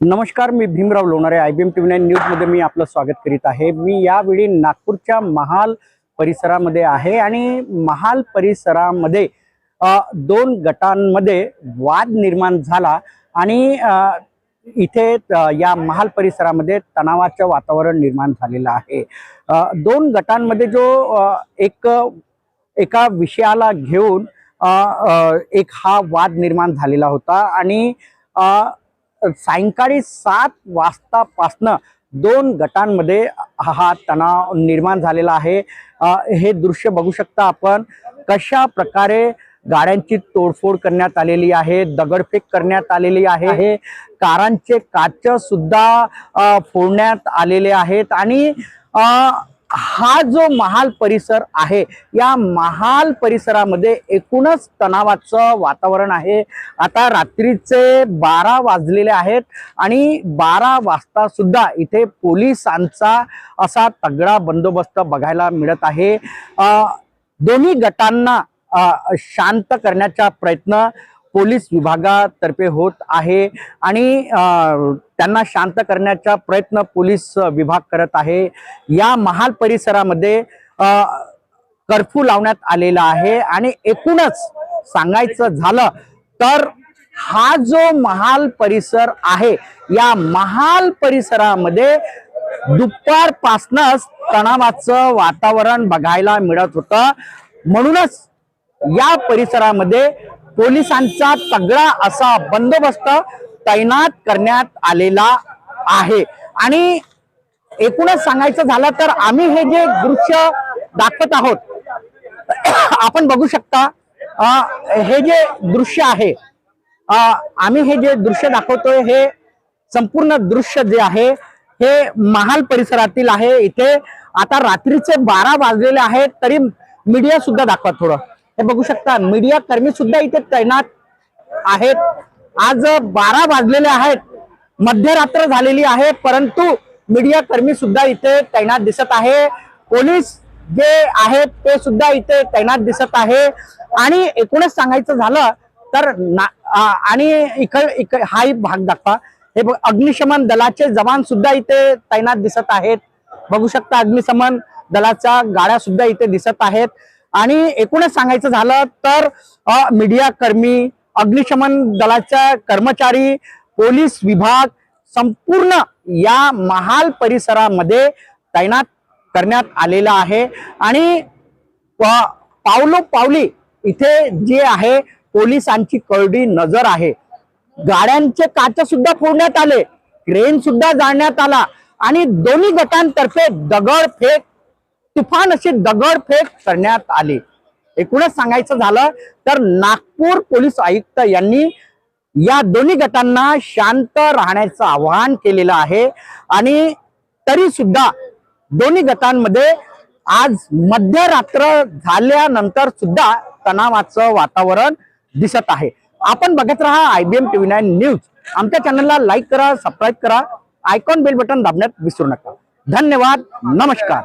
नमस्कार मी Bhimrao Lonare I B M T V nine न्यूजमध्ये मी आपलं स्वागत करीत आहे. मी यावेळी नागपूरच्या महाल परिसरामध्ये आहे आणि महाल परिसरामध्ये दोन गटांमध्ये वाद निर्माण झाला आणि इथे या महाल परिसरामध्ये तणावाचं वातावरण निर्माण झालेलं आहे. दोन गटांमध्ये जो एक एका विषयाला घेऊन एक हा वाद निर्माण झालेला होता आणि सायंकाळी सात वाजतापासनं दोन गटांमध्ये हा तणाव निर्माण झालेला आहे. हे दृश्य बघू शकता आपण. कशा प्रकारे गाड्यांची तोडफोड करण्यात आलेली आहे दगडफेक करण्यात आलेली आहे हे कारांचे काच सुद्धा फोडण्यात आलेले आहेत आणि हा जो महाल परिसर आहे या महाल परिसरामध्ये एकूणच तणावाचं वातावरण आहे. आता रात्रीचे बारा वाजलेले आहेत आणि बारा वाजता सुद्धा इथे पोलिसांचा असा तगडा बंदोबस्त बघायला मिळत आहे. दोन्ही गटांना शांत करण्याचा प्रयत्न पोलीस विभागातर्फे होत आहे आणि त्यांना शांत करण्याचा प्रयत्न पोलीस विभाग करत आहे. या महाल परिसरामध्ये कर्फ्यू लावण्यात आलेला आहे आणि एकूणच सांगायचं झालं तर हा जो महाल परिसर आहे या महाल परिसरामध्ये दुपारपासूनच तणावाचं वातावरण बघायला मिळत होतं. म्हणूनच या परिसरामध्ये पोलिसांचा तगडा असा बंदोबस्त तैनात करण्यात आलेला आहे. आणि एकूणच सांगायचं झालं तर आम्ही हे जे दृश्य दाखवत आहोत आपण बघू शकता हे जे दृश्य आहे आम्ही हे जे दृश्य दाखवतोय हे संपूर्ण दृश्य जे आहे हे महाल परिसरातील आहे. इथे आता रात्रीचे बारा वाजलेले आहेत तरी मीडिया सुद्धा दाखवा थोडं. हे बघू शकता मीडिया कर्मी सुद्धा इथे तैनात आहेत. आज बारा वाजलेले आहेत. मध्यरात्र झालेली आहे परंतु मीडिया कर्मी सुद्धा इथे तैनात दिसत आहे. पोलीस जे आहेत ते सुद्धा इथे तैनात दिसत आहे. आणि एकूणच सांगायचं झालं तर ना- आणि इक इक हाही भाग दाखवा. हे बघ अग्निशमन दलाचे जवान सुद्धा इथे तैनात दिसत आहेत. बघू शकता अग्निशमन दलाच्या गाड्या सुद्धा इथे दिसत आहेत. आणि एकूणच सांगायचं झालं तर मीडिया कर्मी अग्निशमन दलाच्या कर्मचारी पोलीस विभाग संपूर्ण या महाल परिसरामध्ये तैनात करण्यात आलेला आहे. आणि पावलो पावली इथे जे आहे पोलिसांची करडी नजर आहे. गाड्यांचे काच सुद्धा फोडण्यात आले क्रेन सुद्धा जाळण्यात आला आणि दोन्ही गटांतर्फे दगड फेक तुफान अशी दगडफेक करण्यात आली. एकूणच सांगायचं झालं तर नागपूर पोलीस आयुक्त यांनी या दोन्ही गटांना शांत राहण्याचं आवाहन केलेलं आहे. आणि तरी सुद्धा दोन्ही गटांमध्ये आज मध्यरात्र झाल्यानंतर सुद्धा तणावाचं वातावरण दिसत आहे. आपण बघत राहा आयबीएम टीव्ही नाईन न्यूज. आमच्या चॅनलला लाईक करा सबस्क्राईब करा. आयकॉन बेल बटन दाबण्यात विसरू नका. धन्यवाद. नमस्कार.